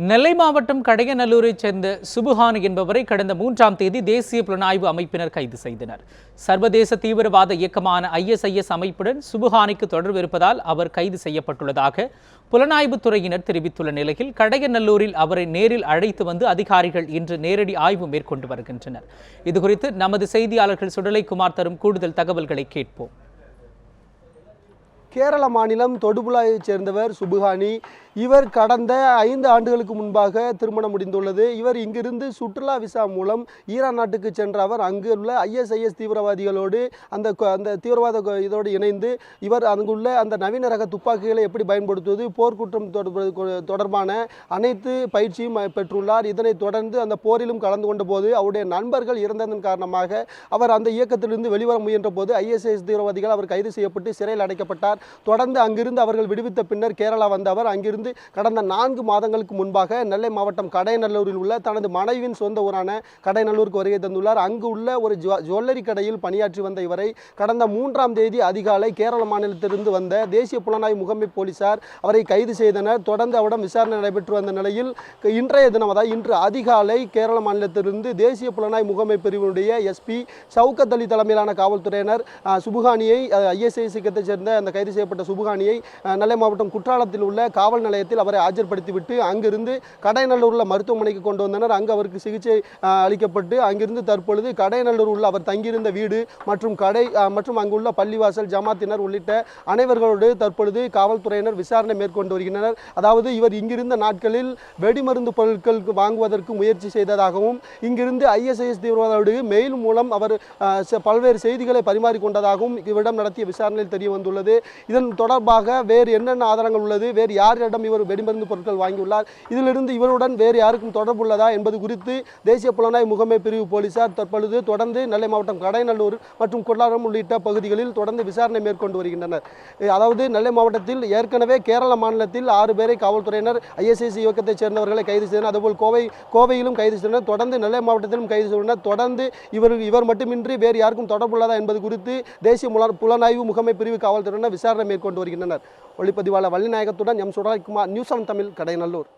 நெல்லை மாவட்டம் கடையநல்லூரைச் சேர்ந்த சுபுஹான் என்பவரை கடந்த மூன்றாம் தேதி தேசிய புலனாய்வு அமைப்பினர் கைது செய்தனர். சர்வதேச தீவிரவாத இயக்கமான ஐஎஸ்ஐஎஸ் அமைப்புடன் சுபுஹானுக்கு தொடர்பு இருப்பதால் அவர் கைது செய்யப்பட்டுள்ளதாக புலனாய்வுத் துறையினர் தெரிவித்துள்ள நிலையில் கடையநல்லூரில் அவரை நேரில் அழைத்து வந்து அதிகாரிகள் இன்று நேரடி ஆய்வு மேற்கொண்டு வருகின்றனர். இதுகுறித்து நமது செய்தியாளர்கள் சுடலைக்குமார் தரும் கூடுதல் தகவல்களை கேட்போம். கேரள மாநிலம் தொடுபுழாயைச் சேர்ந்தவர் சுபுகானி. இவர் கடந்த ஐந்து ஆண்டுகளுக்கு முன்பாக திருமணம் முடிந்துள்ளது. இவர் இங்கிருந்து சுற்றுலா விசா மூலம் ஈரான் நாட்டுக்கு சென்ற அவர் அங்கு உள்ள ஐஎஸ்ஐஎஸ் தீவிரவாதிகளோடு அந்த அந்த தீவிரவாத இதோடு இணைந்து இவர் அங்குள்ள அந்த நவீன ரக துப்பாக்கிகளை எப்படி பயன்படுத்துவது போர்க்குற்றம் தொடர்பு- தொடர்பான அனைத்து பயிற்சியும் பெற்றுள்ளார். இதனைத் தொடர்ந்து அந்த போரிலும் கலந்து கொண்ட போது அவருடைய நண்பர்கள் இறந்ததன் காரணமாக அவர் அந்த இயக்கத்திலிருந்து வெளிவர முயன்ற போது ஐஎஸ்ஐஎஸ் தீவிரவாதிகள் அவர் கைது செய்யப்பட்டு சிறையில் அடைக்கப்பட்டார். தொடர்ந்து அங்கிருந்து அவர்கள் விடுவித்த பின்னர் கேரளா வந்த அவர் அங்கிருந்து கடந்த நான்கு மாதங்களுக்கு முன்பாக நெல்லை மாவட்டம் கடைநல்லூரில் உள்ள தனது மனைவியின் சொந்த ஊரான கடைநல்லூருக்கு வருகை தந்துள்ளார். அங்கு உள்ள ஒரு ஜுவல்லரி கடையில் பணியாற்றி வந்த இவரை கடந்த மூன்றாம் தேதி அதிகாலை கேரள மாநிலத்திலிருந்து வந்த தேசிய புலனாய்வு முகமை போலீசார் அவரை கைது செய்தனர். தொடர்ந்து அவரிடம் விசாரணை நடைபெற்று வந்த நிலையில் க- இன்றைய தினம் அதாவது இன்று அதிகாலை கேரள மாநிலத்திலிருந்து தேசிய புலனாய்வு முகமை பிரிவினுடைய எஸ்பி சவுகத் அலி தலைமையிலான காவல்துறையினர் சுபுகானியை ஐஎஸ்ஐ சிக்கத்தைச் சேர்ந்த அந்த கைது செய்யப்பட்ட சுபுகானியை நெல்லை மாவட்டம் குற்றாலத்தில் உள்ள காவல் நிலையத்தில் அவரை ஆஜர்படுத்திவிட்டு அங்கிருந்து கடையநல்லூரில் மருத்துவமனைக்கு கொண்டு வந்தனர். அங்கு அவருக்கு சிகிச்சை அளிக்கப்பட்டு அங்கிருந்து தற்பொழுது கடைநல்லூர் உள்ள அவர் தங்கியிருந்த வீடு மற்றும் கடை மற்றும் அங்குள்ள பள்ளிவாசல் ஜமாத்தினர் உள்ளிட்ட அனைவர்களோடு தற்பொழுது காவல்துறையினர் விசாரணை மேற்கொண்டு வருகின்றனர். அதாவது இவர் இங்கிருந்த நாட்களில் வெடிமருந்து பொருட்கள் வாங்குவதற்கு முயற்சி செய்ததாகவும் இங்கிருந்து ஐஎஸ்ஐஎஸ் தீவிரவாதோடு மெயில் மூலம் அவர் பல்வேறு செய்திகளை பரிமாறிக்கொண்டதாகவும் இவரிடம் நடத்திய விசாரணையில் தெரிய வந்துள்ளது இதன் தொடர்பாக வேறு என்னென்ன ஆதாரங்கள் உள்ளது? வேறு யாரிடம் இவர் வெடிமருந்து பொருட்கள் வாங்கியுள்ளார்? இதிலிருந்து இவருடன் வேறு யாருக்கும் தொடர்பு உள்ளதா என்பது குறித்து தேசிய புலனாய்வு முகமை பிரிவு போலீசார் தற்பொழுது தொடர்ந்து நெல்லை மாவட்டம் கடைநல்லூர் மற்றும் கொள்ளாரம் உள்ளிட்ட பகுதிகளில் தொடர்ந்து விசாரணை மேற்கொண்டு வருகின்றனர். அதாவது நெல்லை மாவட்டத்தில் ஏற்கனவே கேரள மாநிலத்தில் ஆறு பேரை காவல்துறையினர் ஐஎஸ்ஐசி இயக்கத்தைச் சேர்ந்தவர்களை கைது செய்தனர். அதுபோல் கோவை கோவையிலும் கைது செய்தனர். தொடர்ந்து நெல்லை மாவட்டத்திலும் கைது செய்தனர். தொடர்ந்து இவர் இவர் மட்டுமின்றி வேறு யாருக்கும் தொடர்புள்ளதா என்பது குறித்து தேசிய புலனாய்வு முகமை பிரிவு காவல்துறையினர் விசாரணை மேற்கொண்டு வருகின்றனர். ஒளிப்பதிவாளர் வள்ளிநாயகத்துடன் M. Sudalaikumar news on Tamil Kadayanallur.